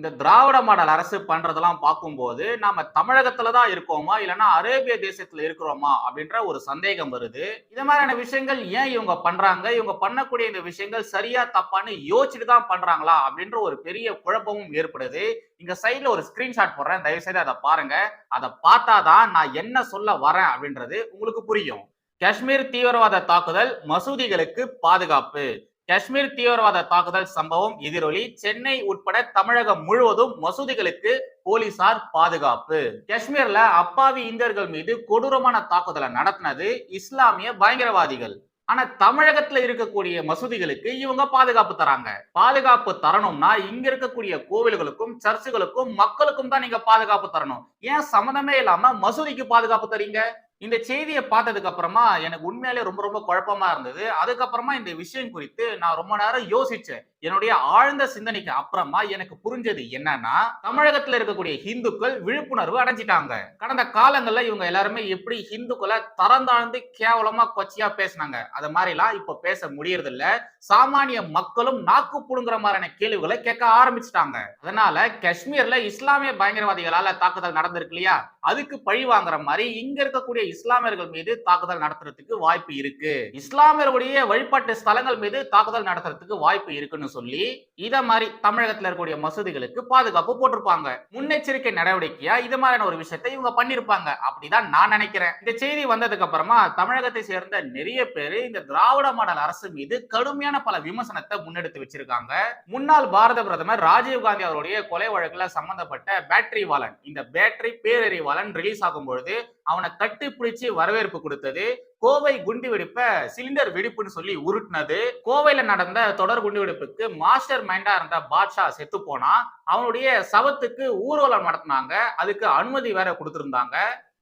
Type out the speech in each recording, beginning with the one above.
இந்த திராவிட மாடல் அரசு பண்றதெல்லாம் பார்க்கும்போது நாம தமிழகத்துல தான் இருக்கோமா? இல்லைன்னா அரேபிய தேசத்துல இருக்கிறோமா? அப்படின்ற ஒரு சந்தேகம் வருது. இந்த மாதிரியான விஷயங்கள் ஏன் இவங்க பண்றாங்க? இவங்க பண்ணக்கூடிய இந்த விஷயங்கள் சரியா தப்பான்னு யோசிச்சுட்டு தான் பண்றாங்களா? அப்படின்ற ஒரு பெரிய குழப்பமும் ஏற்படுது. இங்க சைட்ல ஒரு ஸ்கிரீன்ஷாட் போடுறேன். தயவு செய்து அதை பாருங்க. அதை பார்த்தாதான் நான் என்ன சொல்ல வரேன் அப்படின்றது உங்களுக்கு புரியும். காஷ்மீர் தீவிரவாத தாக்குதல் மசூதிகளுக்கு பாதுகாப்பு. காஷ்மீர் தீவிரவாத தாக்குதல் சம்பவம் எதிரொலி. சென்னை உட்பட தமிழகம் முழுவதும் மசூதிகளுக்கு போலீசார் பாதுகாப்பு. காஷ்மீர்ல அப்பாவி இந்தியர்கள் மீது கொடூரமான தாக்குதலை நடத்தினது இஸ்லாமிய பயங்கரவாதிகள். ஆனா தமிழகத்துல இருக்கக்கூடிய மசூதிகளுக்கு இவங்க பாதுகாப்பு தராங்க. பாதுகாப்பு தரணும்னா இங்க இருக்கக்கூடிய கோவில்களுக்கும் சர்ச்சுகளுக்கும் மக்களுக்கும் தான் நீங்க பாதுகாப்பு தரணும். ஏன் சம்மந்தமே இல்லாம மசூதிக்கு பாதுகாப்பு தரீங்க? இந்த செய்தியை பார்த்ததுக்கு அப்புறமா எனக்கு உண்மையிலே ரொம்ப ரொம்ப குழப்பமா இருந்தது. அதுக்கப்புறமா இந்த விஷயம் குறித்து நான் ரொம்ப நேரம் யோசிச்சேன். என்னுடைய ஆழ்ந்த சிந்தனைக்கு அப்புறமா எனக்கு புரிஞ்சது என்னன்னா தமிழகத்துல இருக்கக்கூடிய ஹிந்துக்கள் விழிப்புணர்வு அடைஞ்சிட்டாங்க. கடந்த காலங்கள்ல இவங்க எல்லாருமே எப்படி ஹிந்துக்களை தரந்தாழ்ந்து கேவலமா கொச்சையா பேசினாங்க. அது மாதிரிலாம் இப்ப பேச முடியறது இல்ல சாமானிய மக்களும் நாக்கு புடுங்குற மாதிரியான கேள்விகளை கேட்க ஆரம்பிச்சிட்டாங்க. அதனால காஷ்மீர்ல இஸ்லாமிய பயங்கரவாதிகளால தாக்குதல் நடந்திருக்கு இல்லையா? அதுக்கு பழி வாங்குற மாதிரி இங்க இருக்கக்கூடிய இஸ்லாமியர்கள் மீது தாக்குதல் நடத்துறதுக்கு வாய்ப்பு இருக்கு. இஸ்லாமியர்களுடைய வழிபாட்டு ஸ்தலங்கள் மீது தாக்குதல் நடத்துறதுக்கு வாய்ப்பு இருக்குன்னு சொல்லி இத மாதிரி தமிழகத்துல இருக்கக்கூடிய மசூதிகளுக்கு பாதுகாப்பு போட்டிருப்பாங்க. முன்னெச்சரிக்கை நடவடிக்கையா இது மாதிரியான ஒரு விஷயத்தை இவங்க பண்ணிருப்பாங்க. அப்படிதான் நான் நினைக்கிறேன். இந்த செய்தி வந்ததுக்கு அப்புறமா தமிழகத்தை சேர்ந்த நிறைய பேர் இந்த திராவிட மாடல் அரசு மீது கடுமையான பல விமர்சனத்தை முன்னெடுத்து வச்சிருக்காங்க. முன்னாள் பாரத பிரதமர் ராஜீவ் காந்தி அவருடைய கொலை வழக்குல சம்பந்தப்பட்ட பேட்டரி வாலன் இந்த பேட்டரி பேரறிவாளன் ரிலீஸ் ஆகும் பொழுது அவனை கட்டி பிடிச்சி வரவேற்பு கொடுத்தது கோவை குண்டு வெடிப்ப சிலிண்டர் வெடிப்புன்னு சொல்லி உருட்டினது. கோவையில நடந்த தொடர் குண்டு வெடிப்புக்கு மாஸ்டர் மைண்டா இருந்த பாட்ஷா செத்து போனா அவனுடைய சவத்துக்கு ஊர்வலம் நடத்தினாங்க. அதுக்கு அனுமதி வேற கொடுத்திருந்தாங்க.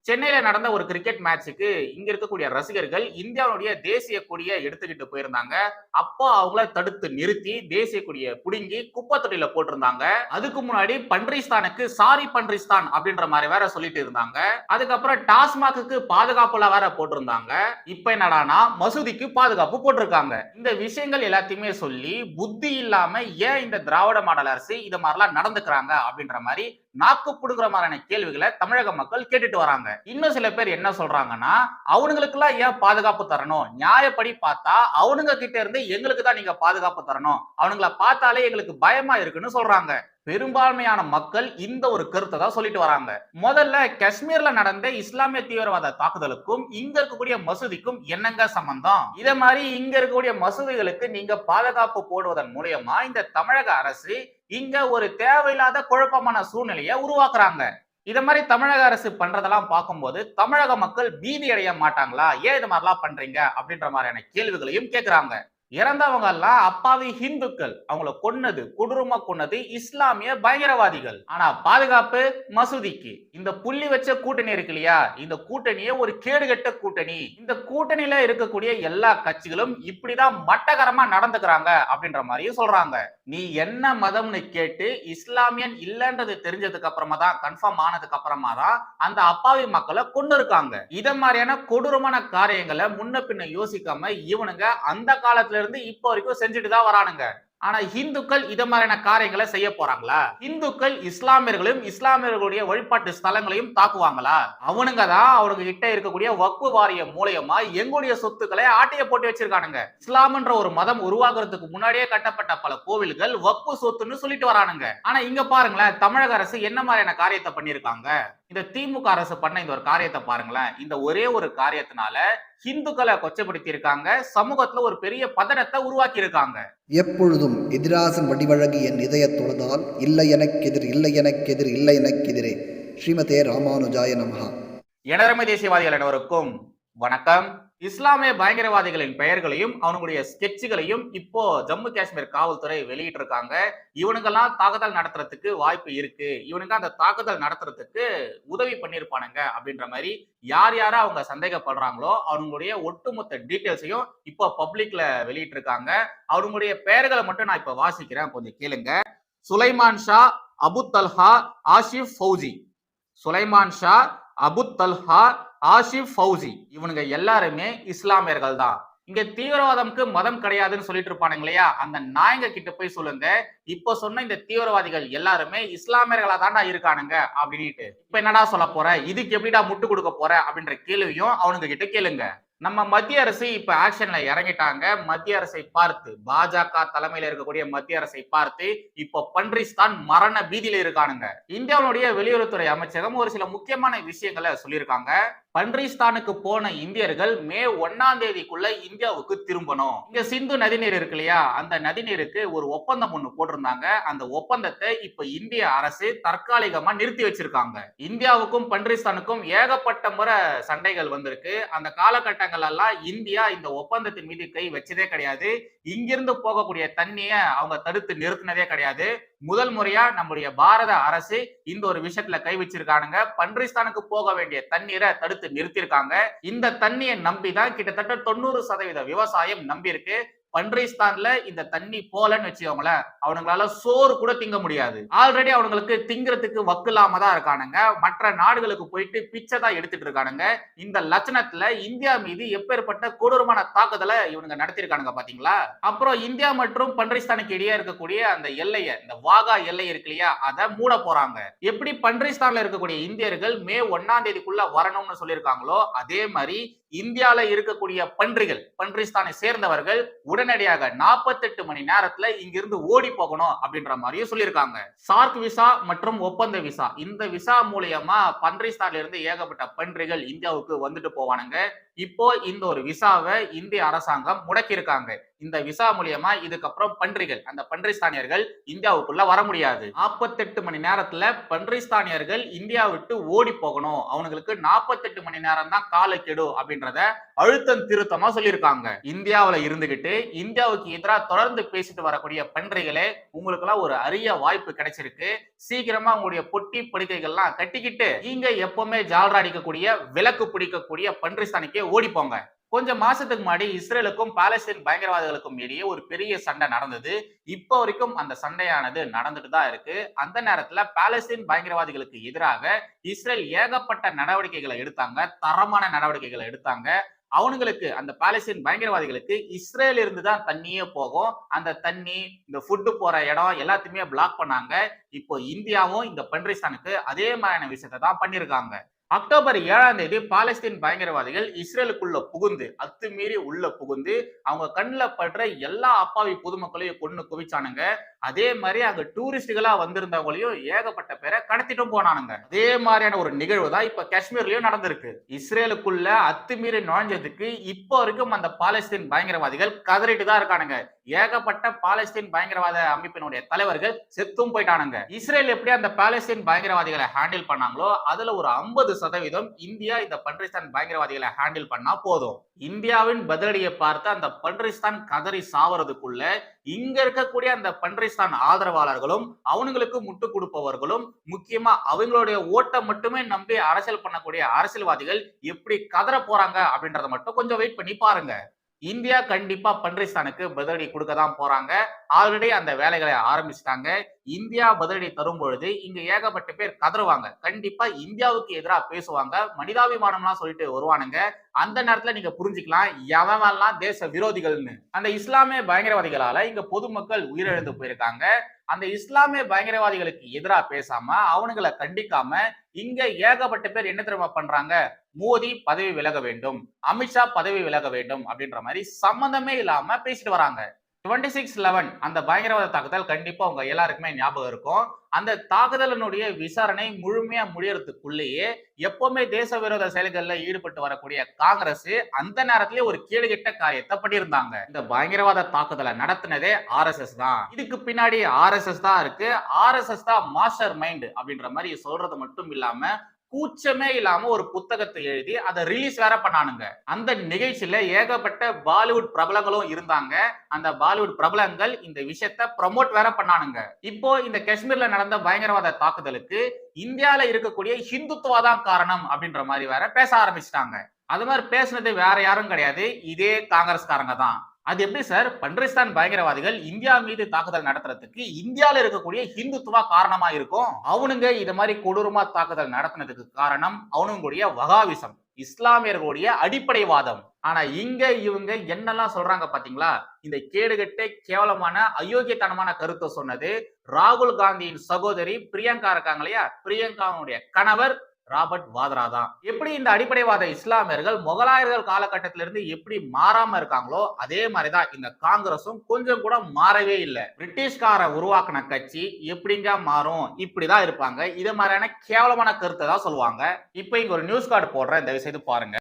சென்னையில நடந்த ஒரு கிரிக்கெட் மேட்சுக்கு இங்க இருக்கக்கூடிய ரசிகர்கள் இந்தியாவுடைய தேசிய கொடியை எடுத்துக்கிட்டு போயிருந்தாங்க. அப்போ அவங்கள தடுத்து நிறுத்தி தேசிய கொடியை புடுங்கி குப்பை தொட்டில போட்டிருந்தாங்க. அதுக்கு முன்னாடி பன்றிஸ்தானுக்கு சாரி பன்றிஸ்தான் அப்படின்ற மாதிரி வேற சொல்லிட்டு இருந்தாங்க. அதுக்கப்புறம் டாஸ்மாக்கு பாதுகாப்புல வேற போட்டிருந்தாங்க. இப்ப என்னடானா மசூதிக்கு பாதுகாப்பு போட்டிருக்காங்க. இந்த விஷயங்கள் எல்லாத்தையுமே சொல்லி புத்தி இல்லாம ஏன் இந்த திராவிட மாடல் அரசு இது மாதிரிலாம் நடந்துக்கிறாங்க அப்படின்ற மாதிரி நாக்கு புடுங்குற மாதிரியான கேள்விகளை தமிழக மக்கள் கேட்டுட்டு வராங்க. இன்னும் சில பேர் என்ன சொல்றாங்கன்னா அவனுங்களுக்குலாம் ஏன் பாதுகாப்பு தரணும்? நியாயப்படி பார்த்தா அவனுங்க கிட்ட இருந்து எங்களுக்கு தான் நீங்க பாதுகாப்பு தரணும். அவனுங்களை பார்த்தாலே எங்களுக்கு பயமா இருக்குன்னு சொல்றாங்க. பெரும்பான்மையான மக்கள் இந்த ஒரு கருத்தை தான் சொல்லிட்டு வராங்க. முதல்ல காஷ்மீர்ல நடந்த இஸ்லாமிய தீவிரவாத தாக்குதலுக்கும் இங்க இருக்கக்கூடிய மசூதிக்கும் என்னங்க சம்பந்தம்? இதே மாதிரி இங்க இருக்கக்கூடிய மசூதிகளுக்கு நீங்க பாதுகாப்பு போடுவதன் மூலியமா இந்த தமிழக அரசு இங்க ஒரு தேவையில்லாத குழப்பமான சூழ்நிலையை உருவாக்குறாங்க. இதை மாதிரி தமிழக அரசு பண்றதெல்லாம் பார்க்கும்போது தமிழக மக்கள் பீதி அடைய மாட்டாங்களா? ஏன் இது மாதிரிலாம் பண்றீங்க? அப்படின்ற மாதிரியான கேள்விகளையும் கேட்கிறாங்க இறந்தவங்க எல்லாம் அப்பாவி ஹிந்துக்கள். அவங்கள கொன்னது கொடூரமா கொன்னது இஸ்லாமிய பயங்கரவாதிகள். ஆனா பாதுகாப்பு மசூதிக்கு. இந்த புள்ளி வச்ச கூட்டணி இருக்கு இல்லையா? இந்த கூட்டணியே ஒரு கேடுகட்ட கூட்டணி. இந்த கூட்டணியில இருக்கக்கூடிய எல்லா கட்சிகளும் இப்படிதான் மட்டகரமா நடந்துக்கிறாங்க அப்படின்ற மாதிரியும் சொல்றாங்க. நீ என்ன மதம்னு கேட்டு இஸ்லாமியன் இல்லைன்றது தெரிஞ்சதுக்கு அப்புறமா தான் கன்ஃபார்ம் ஆனதுக்கு அப்புறமா தான் அந்த அப்பாவி மக்களை கொண்டு இருக்காங்க. இத மாதிரியான கொடூரமான காரியங்களை முன்ன பின்ன யோசிக்காம இவனுங்க அந்த காலத்துல இருந்து இப்போ வரைக்கும் செஞ்சுட்டு தான் வரானுங்க. ஆனா இந்துக்கள் இத மாதிரியான காரியங்களை செய்ய போறாங்களா? இந்துக்கள் இஸ்லாமியர்களையும் இஸ்லாமியர்களுடைய வழிபாட்டு ஸ்தலங்களையும் தாக்குவாங்களா? அவனுங்க தான் அவனுக்கு கிட்ட இருக்கக்கூடிய வக்பு வாரியம் மூலியமா எங்களுடைய சொத்துக்களை ஆட்டைய போட்டு வச்சிருக்கானுங்க. இஸ்லாம்ன்ற ஒரு மதம் உருவாக்குறதுக்கு முன்னாடியே கட்டப்பட்ட பல கோவில்கள் வக்பு சொத்துன்னு சொல்லிட்டு வரானுங்க. ஆனா இங்க பாருங்களேன் தமிழக அரசு என்ன மாதிரியான காரியத்தை பண்ணிருக்காங்க இந்த திமுக அரசு பண்ண இந்த ஒரு காரியத்தை பாருங்களேன். இந்த ஒரே ஒரு காரியத்தினால ஹிந்துக்களை கொச்சப்படுத்தி இருக்காங்க சமூகத்துல ஒரு பெரிய பதடத்தை உருவாக்கி இருக்காங்க எப்பொழுதும் எதிராசன் வடிவழகு என் இதயத் தொழுதால் இல்லை எனக்கெதிர் இல்லை எனக்கெதிர் இல்லை எனக்கெதிரே ஸ்ரீமதே ராமானுஜாய நமஹா. எனதரமை தேசியவாதிகள் அனைவருக்கும் வணக்கம். இஸ்லாமிய பயங்கரவாதிகளின் பெயர்களையும் அவனுடைய ஸ்கெட்சுகளையும் இப்போ ஜம்மு காஷ்மீர் காவல்துறை வெளியிட்டு இருக்காங்க இவனுங்கெல்லாம் தாக்குதல் நடத்துறதுக்கு வாய்ப்பு இருக்கு. இவனுங்க அந்த தாக்குதல் நடத்துறதுக்கு உதவி பண்ணியிருப்பானுங்க அப்படின்ற மாதிரி யார் யாரா அவங்க சந்தேகப்படுறாங்களோ அவங்களுடைய ஒட்டுமொத்த டீட்டெயில்ஸையும் இப்போ பப்ளிக்ல வெளியிட்டு இருக்காங்க அவங்களுடைய பெயர்களை மட்டும் நான் இப்ப வாசிக்கிறேன். கொஞ்சம் கேளுங்க. சுலைமான் ஷா அபு தல்ஹா ஆஷிப் ஃபௌஜி. சுலைமான் ஷா அபு தல்ஹா ஆஷிப் ஃபௌசி. இவனுங்க எல்லாருமே இஸ்லாமியர்கள் தான் இங்க தீவிரவாதம்க்கு மதம் கிடையாதுன்னு சொல்லிட்டு இருப்பானுங்க இல்லையா? அந்த நாயங்க கிட்ட போய் சொல்லுங்க. இப்ப சொன்ன இந்த தீவிரவாதிகள் எல்லாருமே இஸ்லாமியர்களா தாண்டா இருக்கானுங்க அப்படின்ட்டு இப்ப என்னடா சொல்ல போற? இதுக்கு எப்படிடா முட்டு கொடுக்க போற? அப்படின்ற கேள்வியும் அவனுங்க கிட்ட கேளுங்க. நம்ம மத்திய அரசு இப்ப ஆக்ஷன்ல இறங்கிட்டாங்க. மத்திய அரசை பார்த்து பாஜக தலைமையில இருக்கக்கூடிய மத்திய அரசை பார்த்து இப்போ பன்றிஸ்தான் மரண பீதியில இருக்கானுங்க. இந்தியாவுடைய வெளியுறவுத்துறை அமைச்சகம் ஒரு சில முக்கியமான விஷயங்களை சொல்லியிருக்காங்க. பன்றிஸ்தானுக்கு போன இந்தியர்கள் மே ஒன்னாம் தேதிக்குள்ள இந்தியாவுக்கு திரும்பணும். இங்க சிந்து நதிநீர் இருக்கு இல்லையா? அந்த நதிநீருக்கு ஒரு ஒப்பந்தம் ஒண்ணு போட்டிருந்தாங்க. அந்த ஒப்பந்தத்தை இப்ப இந்திய அரசு தற்காலிகமா நிறுத்தி வச்சிருக்காங்க. இந்தியாவுக்கும் பன்றிஸ்தானுக்கும் ஏகப்பட்ட முறை சண்டைகள் வந்திருக்கு. அந்த காலகட்டங்கள் எல்லாம் இந்தியா இந்த ஒப்பந்தத்தின் மீது கை வச்சதே கிடையாது. இங்கிருந்து போகக்கூடிய தண்ணியை அவங்க தடுத்து நிறுத்தினதே கிடையாது. முதல் முறையா நம்முடைய பாரத அரசு இந்த ஒரு விஷயத்துல கை வச்சிருக்கானுங்க. பன்றிஸ்தானுக்கு போக வேண்டிய தண்ணீரை தடுத்து நிறுத்தியிருக்காங்க. இந்த தண்ணியை நம்பி தான் கிட்டத்தட்ட தொண்ணூறு சதவீத விவசாயம் நம்பி இருக்கு பன்றிஸ்தான்ல இந்த தண்ணி போலன்னு வச்சுக்கோங்களேன் அவனுங்களால சோறு கூட திங்க முடியாது. ஆல்ரெடி அவனுங்களுக்கு திங்கிறதுக்கு வக்கு இல்லாம தான் இருக்கானுங்க. மற்ற நாடுகளுக்கு போயிட்டு பிச்சை தான் எடுத்துட்டு இருக்கானுங்க. இந்த லட்சணத்துல இந்தியா மீது எப்பேற்பட்ட கொடூரமான தாக்குதலை இவனுங்க நடத்திருக்கானுங்க பாத்தீங்களா? அப்புறம் இந்தியா மற்றும் பன்றிஸ்தானுக்கு இடையே இருக்கக்கூடிய அந்த எல்லையை இந்த வாகா எல்லை இருக்கு இல்லையா? அதை மூட போறாங்க. எப்படி பன்றிஸ்தான்ல இருக்கக்கூடிய இந்தியர்கள் மே ஒன்னாம் தேதிக்குள்ள வரணும்னு சொல்லியிருக்காங்களோ அதே மாதிரி இந்தியால இருக்கக்கூடிய பன்றிகள் பன்றிஸ்தானை சேர்ந்தவர்கள் உடனடியாக 48 மணி நேரத்துல இங்கிருந்து ஓடி போகணும் அப்படின்ற மாதிரியும் சொல்லியிருக்காங்க. சார்க் விசா மற்றும் ஒப்பந்த விசா இந்த விசா மூலியமா பன்றிஸ்தான்ல இருந்து ஏகப்பட்ட பன்றிகள் இந்தியாவுக்கு வந்துட்டு போவானுங்க. இப்போ இந்த ஒரு விசாவை இந்திய அரசாங்கம் முடக்கியிருக்காங்க. இந்த விசா மூலியமா இதுக்கப்புறம் பன்றிகள் அந்த பன்றிஸ்தானியர்கள் இந்தியாவுக்குள்ள வர முடியாது. 48 மணி நேரத்துல பன்றிஸ்தானியர்கள் இந்தியா விட்டு ஓடி போகணும். அவனுங்களுக்கு 48 மணி நேரம் தான் காலக்கெடு அப்படின்றத அழுத்தம் திருத்தமா சொல்லியிருக்காங்க. இந்தியாவில இருந்துகிட்டு இந்தியாவுக்கு எதிராக தொடர்ந்து பேசிட்டு வரக்கூடிய பன்றிகளே உங்களுக்கு எல்லாம் ஒரு அரிய வாய்ப்பு கிடைச்சிருக்கு. சீக்கிரமா உங்களுடைய பொட்டி படுக்கைகள்லாம் கட்டிக்கிட்டு நீங்க எப்பவுமே ஜால்ரா அடிக்கக்கூடிய விளக்கு பிடிக்கக்கூடிய பன்றிஸ்தானிக்கே ஓடி போங்க கொஞ்சம் மாசத்துக்கு முன்னாடி இஸ்ரேலுக்கும் பாலஸ்தீன் பயங்கரவாதிகளுக்கும் இடையே ஒரு பெரிய சண்டை நடந்தது. இப்போ வரைக்கும் அந்த சண்டையானது நடந்துட்டு தான் இருக்கு. அந்த நேரத்துல பாலஸ்தீன் பயங்கரவாதிகளுக்கு எதிராக இஸ்ரேல் ஏகப்பட்ட நடவடிக்கைகளை எடுத்தாங்க. தரமான நடவடிக்கைகளை எடுத்தாங்க. அவனுங்களுக்கு அந்த பாலஸ்தீன் பயங்கரவாதிகளுக்கு இஸ்ரேல் இருந்து தான் தண்ணியே போகும். அந்த தண்ணி இந்த ஃபுட்டு போற இடம் எல்லாத்தையுமே பிளாக் பண்ணாங்க. இப்போ இந்தியாவும் இந்த பன்றிஸ்தானுக்கு அதே மாதிரியான விஷயத்தை தான் பண்ணியிருக்காங்க அக்டோபர் ஏழாம் தேதி பாலஸ்தீன் பயங்கரவாதிகள் இஸ்ரேலுக்குள்ள புகுந்து அத்துமீறி உள்ள புகுந்து அவங்க கண்ணில் படுற எல்லா அப்பாவி பொதுமக்களையும் கொண்டு குவிச்சானுங்க. அதே மாதிரி அங்க டூரிஸ்டுகளா வந்திருந்தவங்களையும் ஏகப்பட்ட பேரை கடத்திட்டும் போனானுங்க. அதே மாதிரியான ஒரு நிகழ்வு தான் இப்ப காஷ்மீர்லயும் நடந்திருக்கு. இஸ்ரேலுக்குள்ள அத்துமீறி நுழைஞ்சதுக்கு இப்போ வரைக்கும் அந்த பாலஸ்தீன் பயங்கரவாதிகள் கதறிட்டு தான் இருக்கானுங்க. ஏகப்பட்ட பாலஸ்தீன் பயங்கரவாத அமைப்பினுடைய தலைவர்கள் செத்தும் போயிட்டானுங்க. இஸ்ரேல் எப்படி அந்த பாலஸ்தீன் பயங்கரவாதிகளை ஹேண்டில் பண்ணாங்களோ அதுல ஒரு ஐம்பது சதவீதம் இந்தியா இந்த பன்றிஸ்தான் பயங்கரவாதிகளை ஹேண்டில் பண்ணா போதும். இந்தியாவின் பதிலடியை பார்த்து அந்த பன்றிஸ்தான் கதறி சாவறதுக்குள்ள இங்க இருக்கக்கூடிய அந்த பன்றிஸ்தான் ஆதரவாளர்களும் அவனுங்களுக்கு முட்டு கொடுப்பவர்களும் முக்கியமா அவங்களுடைய ஓட்டை மட்டுமே நம்பி அரசியல் பண்ணக்கூடிய அரசியல்வாதிகள் எப்படி கதற போறாங்க அப்படின்றத மட்டும் கொஞ்சம் வெயிட் பண்ணி பாருங்க. இந்தியா கண்டிப்பா பன்றிஸ்தானுக்கு பதிலடி கொடுக்க தான் போறாங்க. ஆல்ரெடி அந்த வேலைகளை ஆரம்பிச்சிட்டாங்க. இந்தியா பதிலடி தரும் பொழுது இங்க ஏகப்பட்ட பேர் கதறுவாங்க. கண்டிப்பா இந்தியாவுக்கு எதிராக பேசுவாங்க. மனிதாபிமானம்லாம் சொல்லிட்டு வருவானுங்க. அந்த நேரத்துல நீங்க புரிஞ்சுக்கலாம் எவன்லாம் தேச விரோதிகள்னு. அந்த இஸ்லாமிய பயங்கரவாதிகளால இங்க பொதுமக்கள் உயிரிழந்து போயிருக்காங்க. அந்த இஸ்லாமிய பயங்கரவாதிகளுக்கு எதிராக பேசாம அவனுங்களை கண்டிக்காம இங்க ஏகப்பட்ட பேர் என்ன தெரியுமா பண்றாங்க? மோடி பதவி விலக வேண்டும் அமித்ஷா பதவி விலக வேண்டும் அப்படின்ற மாதிரி சம்மந்தமே இல்லாம பேசிட்டு வராங்க. டுவெண்ட்டி சிக்ஸ் லெவன் அந்த பயங்கரவாத தாக்குதல் கண்டிப்பா உங்க எல்லாருக்குமே ஞாபகம் இருக்கும். அந்த தாக்குதலினுடைய விசாரணை முழுமையா முடியறதுக்குள்ளேயே எப்பவுமே தேச விரோத செயல்கள்ல ஈடுபட்டு வரக்கூடிய காங்கிரஸ் அந்த நேரத்திலே ஒரு கீழ்கிட்ட காரியத்தை பண்ணியிருந்தாங்க. இந்த பயங்கரவாத தாக்குதலை நடத்தினதே ஆர் தான். இதுக்கு பின்னாடி ஆர் தான் இருக்கு. ஆர் தான் மாஸ்டர் மைண்ட் அப்படின்ற மாதிரி சொல்றது மட்டும் இல்லாம கூச்சமே இல்லாம ஒரு புத்தகத்தை எழுதி அதை ரிலீஸ் வேற பண்ணானுங்க. அந்த நிகழ்ச்சியில ஏகப்பட்ட பாலிவுட் பிரபலங்களும் இருந்தாங்க. அந்த பாலிவுட் பிரபலங்கள் இந்த விஷயத்த ப்ரமோட் வேற பண்ணானுங்க. இப்போ இந்த காஷ்மீர்ல நடந்த பயங்கரவாத தாக்குதலுக்கு இந்தியால இருக்கக்கூடிய ஹிந்துத்துவா தான் காரணம் அப்படின்ற மாதிரி வேற பேச ஆரம்பிச்சிட்டாங்க. அது மாதிரி பேசுனது வேற யாரும் கிடையாது. இதே காங்கிரஸ்காரங்க தான். அது எப்படி சார்? பன்றிஸ்தான் பயங்கரவாதிகள் இந்தியா மீது தாக்குதல் நடத்துறதுக்கு இந்தியால இருக்கக்கூடிய ஹிந்துத்துவா காரணமா இருக்கும். அவனுங்க இது மாதிரி கொடூரமா தாக்குதல் நடத்தினதுக்கு காரணம் அவனுங்களுடைய வகாவிசம் இஸ்லாமியர்களுடைய அடிப்படைவாதம். ஆனா இங்க இவங்க என்னெல்லாம் சொல்றாங்க பாத்தீங்களா? இந்த கேடுகெட்ட கேவலமான அயோக்கியத்தனமான கருத்தை சொன்னது ராகுல் காந்தியின் சகோதரி பிரியங்கா இருக்காங்க இல்லையா? பிரியங்காவுடைய கணவர் ராபர்ட் வாத்ரா தான். எப்படி இந்த அடிப்படைவாத இஸ்லாமியர்கள் முகலாயர்கள் காலகட்டத்திலிருந்து எப்படி மாறாம இருக்காங்களோ அதே மாதிரிதான் இந்த காங்கிரஸும் கொஞ்சம் கூட மாறவே இல்லை. பிரிட்டிஷ்கார உருவாக்குன கட்சி எப்படிங்க மாறும்? இப்படிதான் இருப்பாங்க. இது மாதிரியான கேவலமான கருத்தை தான் சொல்லுவாங்க. இப்போ இங்க ஒரு நியூஸ் கார்டு போடுறேன். தயவு செய்து பாருங்க.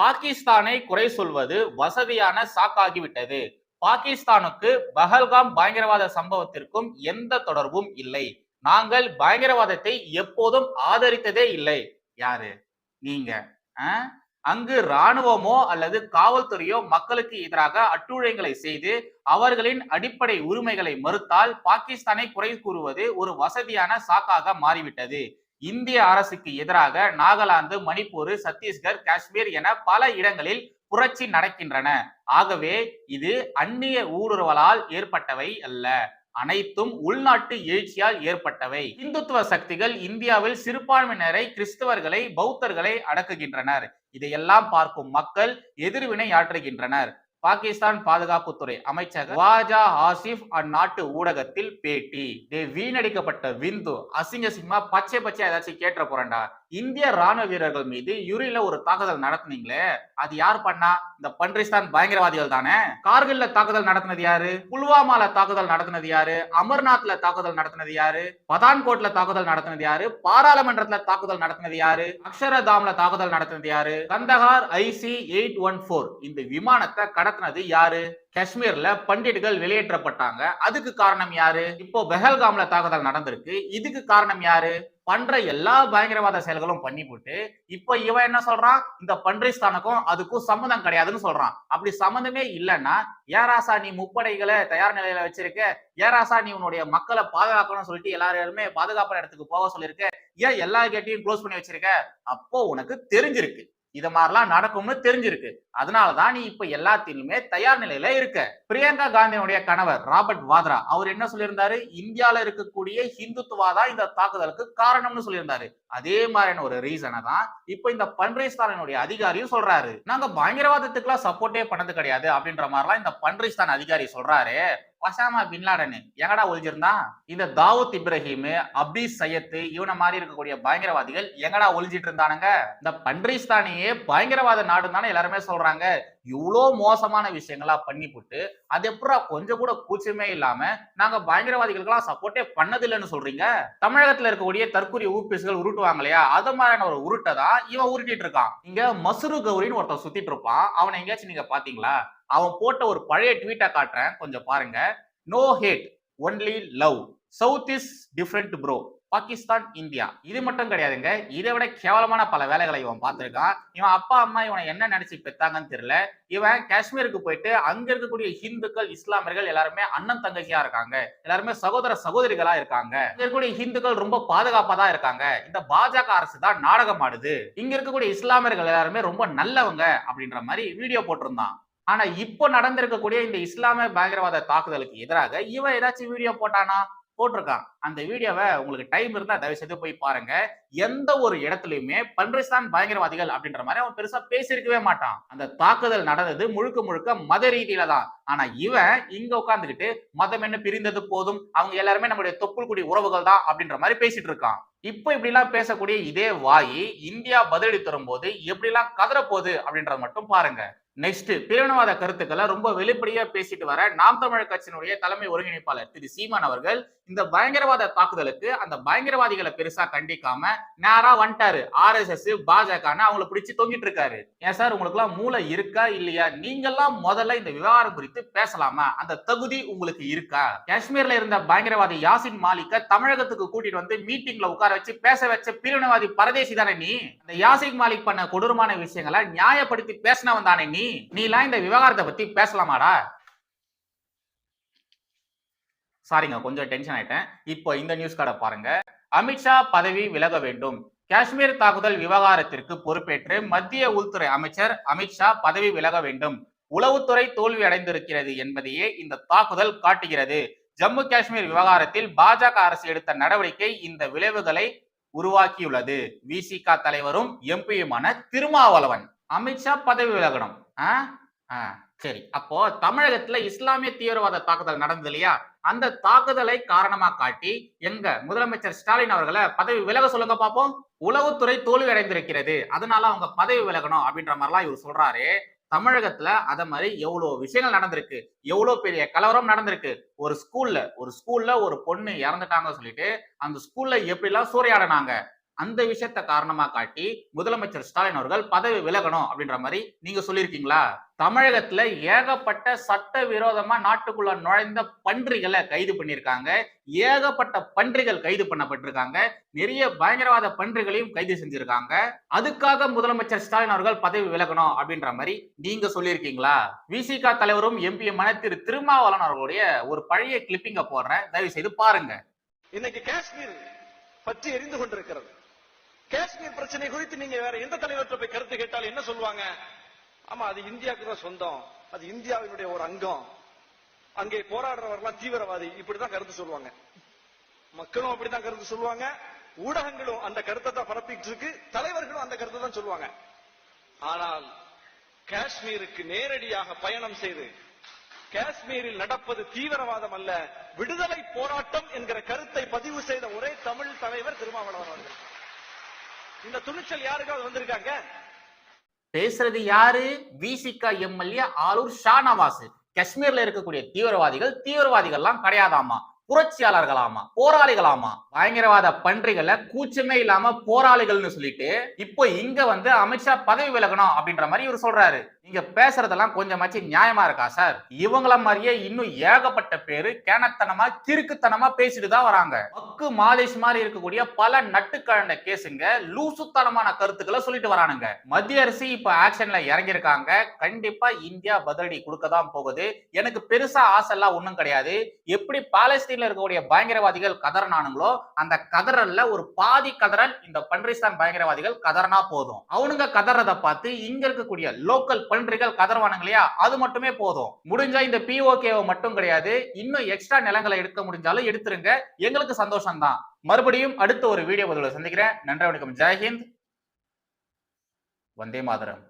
பாகிஸ்தானை குறை சொல்வது வசதியான சாக்காகிவிட்டது பாகிஸ்தானுக்கு பஹல்காம் பயங்கரவாத சம்பவத்திற்கும் எந்த தொடர்பும் இல்லை. நாங்கள் பயங்கரவாதத்தை எப்போதும் ஆதரித்ததே இல்லை. யாரு? நீங்க. ஆ? அங்கு ராணுவமோ அல்லது காவல்துறையோ மக்களுக்கு எதிராக அட்டுழியங்களை செய்து அவர்களின் அடிப்படை உரிமைகளை மறுத்தால் பாகிஸ்தானை குறை கூறுவது ஒரு வசதியான சாக்காக மாறிவிட்டது. இந்திய அரசுக்கு எதிராக நாகாலாந்து மணிப்பூர் சத்தீஸ்கர் காஷ்மீர் என பல இடங்களில் புரட்சி நடக்கின்றன. ஆகவே இது அந்நிய ஊடுருவலால் ஏற்பட்டவை அல்ல. அனைத்தும் உள்நாட்டு எழுச்சியால் ஏற்பட்டவை. இந்துத்துவ சக்திகள் இந்தியாவில் சிறுபான்மையினரை கிறிஸ்தவர்களை பௌத்தர்களை அடக்குகின்றனர். இதையெல்லாம் பார்க்கும் மக்கள் எதிர்வினை ஆற்றுகின்றனர். பாகிஸ்தான் பாதுகாப்புத்துறை அமைச்சர் வாஜா ஆசிப் அந்நாட்டு ஊடகத்தில் பேட்டி. டே வீணடிக்கப்பட்ட விந்து அசிங்க சிங்கமா பச்சை பச்சை ஏதாச்சும் கேட்ட போறேன்டா. இந்திய ராணுவ வீரர்கள் மீது யுரியில ஒரு தாக்குதல் நடத்துனீங்களே அது யார் பண்ணா? இந்த பன்றிஸ்தான் பயங்கரவாதிகள் தானே? கார்கில்ல தாக்குதல் நடத்தினது யாரு? புல்வாமால தாக்குதல் நடத்தினது யாரு? அமர்நாத்ல தாக்குதல் நடத்தினது யாரு? பதான்கோட்ல தாக்குதல் நடத்தினது யாரு? பாராளுமன்றத்துல தாக்குதல் நடத்தினது யாரு? அக்ஷரதாம்ல தாக்குதல் நடத்தினது யாரு? Kandahar IC eight one four இந்த விமானத்தை கடத்தினது யாரு? காஷ்மீர்ல பண்டிட்டுகள் வெளியேற்றப்பட்டாங்க. அதுக்கு காரணம் யாரு? இப்போ பெஹல்காம்ல தாக்குதல் நடந்திருக்கு. இதுக்கு காரணம் யாரு? பண்ற எல்லா பயங்கரவாத செயல்களும் பண்ணி போட்டு இப்போ இவன் என்ன சொல்றான்? இந்த பன்றிஸ்தானுக்கும் அதுக்கும் சம்மந்தம் கிடையாதுன்னு சொல்றான். அப்படி சம்மந்தமே இல்லைன்னா ஏராசா நீ முப்படைகளை தயார் நிலையில வச்சிருக்க? ஏராசா நீ உன்னுடைய மக்களை பாதுகாக்கணும்னு சொல்லிட்டு எல்லாருமே பாதுகாப்பான இடத்துக்கு போக சொல்லியிருக்க ஏன் எல்லா கேட்டையும் க்ளோஸ் பண்ணி வச்சிருக்க? அப்போ உனக்கு தெரிஞ்சிருக்கு. இத மாதிரிலாம் நடக்கும்னு தெரிஞ்சிருக்கு. அதனாலதான் நீ இப்ப எல்லாத்திலுமே தயார் நிலையில இருக்க. பிரியங்கா காந்தியினுடைய கணவர் ராபர்ட் வாத்ரா அவர் என்ன சொல்லியிருந்தாரு? இந்தியால இருக்கக்கூடிய ஹிந்துத்துவாதான் இந்த தாக்குதலுக்கு காரணம்னு சொல்லியிருந்தாரு. அதே மாதிரியான ஒரு ரீசனை தான் இப்ப இந்த பன்றிஸ்தானினுடைய அதிகாரியும் சொல்றாரு. நாங்க பயங்கரவாதத்துக்குலாம் சப்போர்ட்டே பண்ணது கிடையாது அப்படின்ற மாதிரிலாம் இந்த பன்றிஸ்தான் அதிகாரி சொல்றாரு. ஒசாமா பின்லாடனு எங்கடா ஒளிஞ்சிருந்தான்? இந்த தாவூத் இப்ராஹிம் அபீஸ் சையத்து இவனை மாதிரி இருக்கக்கூடிய பயங்கரவாதிகள் எங்கடா ஒழிஞ்சிட்டு இருந்தானுங்க இந்த பன்றிஸ்தானியே பயங்கரவாத நாடு தானே எல்லாருமே சொல்றாங்க. இவ்வளோ மோசமான விஷயங்களா பண்ணி போட்டு அது எப்படா கொஞ்சம் கூட கூச்சமே இல்லாம நாங்க பயங்கரவாதிகளுக்கெல்லாம் சப்போர்ட்டே பண்ணதில்லைன்னு சொல்றீங்க? தமிழகத்துல இருக்கக்கூடிய தற்கொலை ஊபிஸ்கள் உருட்டுவாங்க இல்லையா? அது மாதிரியான ஒரு உருட்டை தான் இவன் உருட்டிட்டு இருக்கான். இங்க மசுரு கௌரின்னு ஒருத்தன் சுத்திட்டு இருப்பான். அவனை எங்கேயாச்சும் நீங்க பாத்தீங்களா? அவன் போட்ட ஒரு பழைய ட்வீட்டை காட்டுறேன். கொஞ்சம் பாருங்க. No hate only love south is different bro Pakistan India இது மட்டும் கிடையாதுங்க. இதை விட கேவலமான பல வேலைகளை இவன் பார்த்திருக்கான். இவன் அப்பா அம்மா இவனை என்ன நினைச்சு பெத்தாங்கன்னு தெரியல. இவன் காஷ்மீருக்கு போயிட்டு அங்க இருக்கக்கூடிய ஹிந்துக்கள் இஸ்லாமியர்கள் எல்லாருமே அண்ணன் தங்கச்சியா இருக்காங்க. எல்லாருமே சகோதர சகோதரிகளா இருக்காங்க. இங்க இருக்கக்கூடிய ஹிந்துக்கள் ரொம்ப பாதுகாப்பா தான் இருக்காங்க. இந்த பாஜக அரசு தான் நாடகம் ஆடுது இங்க இருக்கக்கூடிய இஸ்லாமியர்கள் எல்லாருமே ரொம்ப நல்லவங்க அப்படின்ற மாதிரி வீடியோ போட்டிருந்தான். ஆனா இப்போ நடந்திருக்கக்கூடிய இந்த இஸ்லாமிய பயங்கரவாத தாக்குதலுக்கு எதிராக இவன் ஏதாச்சும் வீடியோ போட்டானா? போட்டிருக்கான். அந்த வீடியோவை உங்களுக்கு டைம் இருந்தா தயவு செய்து போய் பாருங்க. எந்த ஒரு இடத்துலயுமே பன்றிஸ்தான் பயங்கரவாதிகள் அப்படின்ற மாதிரி அவன் பெருசா பேசியிருக்கவே மாட்டான். அந்த தாக்குதல் நடந்தது முழுக்க முழுக்க மத ரீதியில தான். ஆனா இவன் இங்க உட்காந்துக்கிட்டு மதம் என்ன பிரிந்தது போதும்? அவங்க எல்லாருமே நம்முடைய தொப்புள் குடி உறவுகள் தான் அப்படின்ற மாதிரி பேசிட்டு இருக்கான். இப்போ இப்படி எல்லாம் பேசக்கூடிய இதே வாயி இந்தியா பதிலடி தரும்போது எப்படி எல்லாம் கதற போகுது அப்படின்றத மட்டும் பாருங்க. நெக்ஸ்ட் பிரிவினவாத கருத்துக்களை ரொம்ப வெளிப்படையா பேசிட்டு வர நாம் தமிழர் கட்சியினுடைய தலைமை ஒருங்கிணைப்பாளர் திரு சீமான் அவர்கள் இந்த பயங்கரவாத தாக்குதலுக்கு அந்த பயங்கரவாதிகளை பெருசா கண்டிக்காம நேரா வந்துட்டாரு. ஆர் எஸ் எஸ் பாஜகன்னு அவங்கள பிடிச்சு தொங்கிட்டு இருக்காரு. ஏன் சார் உங்களுக்கு எல்லாம் மூளை இருக்கா இல்லையா? நீங்கெல்லாம் முதல்ல இந்த விவகாரம் குறித்து பேசலாமா? அந்த தகுதி உங்களுக்கு இருக்கா? காஷ்மீர்ல இருந்த பயங்கரவாதி யாசின் மாலிக்க தமிழகத்துக்கு கூட்டிட்டு வந்து மீட்டிங்ல உட்கார வச்சு பேச வச்ச பிரிவினவாதி பரதேசி தானே நீ? அந்த யாசின் மாலிக் பண்ண கொடூரமான விஷயங்களை நியாயப்படுத்தி பேசினவன் தானே நீ? நீ எல்லாம் இந்த விவகாரத்தை பத்தி பேசலாமாடா? சாரிங்க கொஞ்சம் டென்ஷன் ஆயிட்டேன். இப்போ இந்த நியூஸ் கார்டை பாருங்க. அமித்ஷா பதவி விலக வேண்டும். காஷ்மீர் தாக்குதல் விவகாரத்திற்கு பொறுப்பேற்று மத்திய உள்துறை அமைச்சர் அமித்ஷா பதவி விலக வேண்டும். உளவுத்துறை தோல்வி அடைந்திருக்கிறது என்பதையே இந்த தாக்குதல் காட்டுகிறது. ஜம்மு காஷ்மீர் விவகாரத்தில் பாஜக அரசு எடுத்த நடவடிக்கை இந்த விளைவுகளை உருவாக்கியுள்ளது. விசிக தலைவரும் எம்பியுமான திருமாவளவன். அமித்ஷா பதவி விலகணும். ஆ? ஆ, சரி. அப்போ தமிழகத்துல இஸ்லாமிய தீவிரவாத தாக்குதல் நடந்தது இல்லையா? அந்த தாக்குதலை காரணமா காட்டி எங்க முதலமைச்சர் ஸ்டாலின் அவர்களை பதவி விலக சொல்லுங்க பார்ப்போம் உளவுத்துறை தோல்வி அடைந்திருக்கிறது அதனால அவங்க பதவி விலகணும் அப்படின்ற மாதிரிலாம் இவர் சொல்றாரு. தமிழகத்துல அத மாதிரி எவ்வளவு விஷயங்கள் நடந்திருக்கு. எவ்வளவு பெரிய கலவரம் நடந்திருக்கு. ஒரு ஸ்கூல்ல ஒரு ஸ்கூல்ல ஒரு பொண்ணு இறந்துட்டாங்க சொல்லிட்டு அந்த ஸ்கூல்ல எப்படிலாம் சூறையாடினாங்க? அந்த விஷயத்த காரணமா காட்டி முதலமைச்சர் ஸ்டாலின் அவர்கள் பதவி விலகணும் அப்படின்ற மாதிரி நீங்க சொல்லியிருக்கீங்களா? தமிழகத்துல ஏகப்பட்ட சட்ட விரோதமா நாட்டுக்குள்ள நுழைந்த பன்றிகளை கைது பண்ணியிருக்காங்க. ஏகப்பட்ட பன்றிகள் கைது பண்ணப்பட்டிருக்காங்க. நிறைய பயங்கரவாத பன்றிகளையும் கைது செஞ்சிருக்காங்க. அதுக்காக முதலமைச்சர் ஸ்டாலின் அவர்கள் பதவி விலகணும் அப்படின்ற மாதிரி நீங்க சொல்லியிருக்கீங்களா? விசிகா தலைவரும் எம்பியுமான திரு திருமாவளவன் அவர்களுடைய ஒரு பழைய கிளிப்பிங்க போடுறேன். தயவு செய்து பாருங்க. இன்னைக்கு காஷ்மீர் பற்றி எரிந்து கொண்டிருக்கிறது. காஷ்மீர் பிரச்சனை குறித்து நீங்க வேற எந்த தலைவர்கிட்ட போய் கருத்து கேட்டாலும் என்ன சொல்லுவாங்க? ஆமா அது இந்தியாவுக்கு தான் சொந்தம். அது இந்தியாவினுடைய ஒரு அங்கம். அங்கே போராடுறவர்லாம் தீவிரவாதி. இப்படிதான் கருத்து சொல்லுவாங்க. மக்களும் அப்படிதான் கருத்து சொல்லுவாங்க. ஊடகங்களும் அந்த கருத்தை தான் பரப்பிட்டு இருக்கு. தலைவர்களும் அந்த கருத்தை தான் சொல்லுவாங்க. ஆனால் காஷ்மீருக்கு நேரடியாக பயணம் செய்து காஷ்மீரில் நடப்பது தீவிரவாதம் அல்ல விடுதலை போராட்டம் என்கிற கருத்தை பதிவு செய்த ஒரே தமிழ் தலைவர் திருமாவளவன் அவர்கள். இந்த துணிச்சல் யாருக்காவது வந்திருக்காங்க? பேசுறது யாரு? விசிகா எம்எல்ஏ ஆலூர் ஷானவாஸ். காஷ்மீர்ல இருக்கக்கூடிய தீவிரவாதிகள் தீவிரவாதிகள்லாம் கிடையாதாமா புரட்சியாளர்களாமா? போராளிகளாமா? பயங்கரவாத பன்றிகளை கூச்சமே இல்லாம போராளிகள்னு சொல்லிட்டு இப்போ இங்க வந்து அமித்ஷா பதவி விலகணும் அப்படின்ற மாதிரி இவர் சொல்றாரு. நீங்க பேசுறதெல்லாம் கொஞ்சமாச்சு நியாயமா இருக்கா சார்? இவங்கள மாதிரியே இன்னும் ஏகப்பட்ட பேரு கேனத்தனமா கிறுக்குத்தனமா பேசிட்டு தான் வராங்க. மக்கு மாதேஷ் மாதிரி இருக்கக்கூடிய பல நட்டுக்கழந்த கேஸுங்க லூசுத்தனமான கருத்துக்களை சொல்லிட்டு வரானுங்க. மத்திய அரசு இப்ப ஆக்ஷன்ல இறங்கியிருக்காங்க. கண்டிப்பா இந்தியா பதிலடி கொடுக்க தான் போகுது. எனக்கு பெருசா ஆசை எல்லாம் ஒண்ணும் கிடையாது. எப்படி பாலஸ்தீன் பலஸ்தீன்ல இருக்கக்கூடிய பயங்கரவாதிகள் கதறனானுங்களோ அந்த கதறல்ல ஒரு பாதி கதறல் இந்த பன்ரிஸ்தான் பயங்கரவாதிகள் கதறனா போதும். அவனுங்க கதறத பார்த்து இங்க இருக்கக்கூடிய லோக்கல் பன்றிகள் கதறவானுங்க இல்லையா? அது மட்டுமே போதும். முடிஞ்ச இந்த பிஓகேவை மட்டும் கிடையாது. இன்னும் எக்ஸ்ட்ரா நிலங்களை எடுக்க முடிஞ்சாலும் எடுத்துருங்க. எங்களுக்கு சந்தோஷம் தான் மறுபடியும் அடுத்த ஒரு வீடியோ பதிவில் சந்திக்கிறேன். நன்றி வணக்கம். ஜெய்ஹிந்த் வந்தே மாதரம்.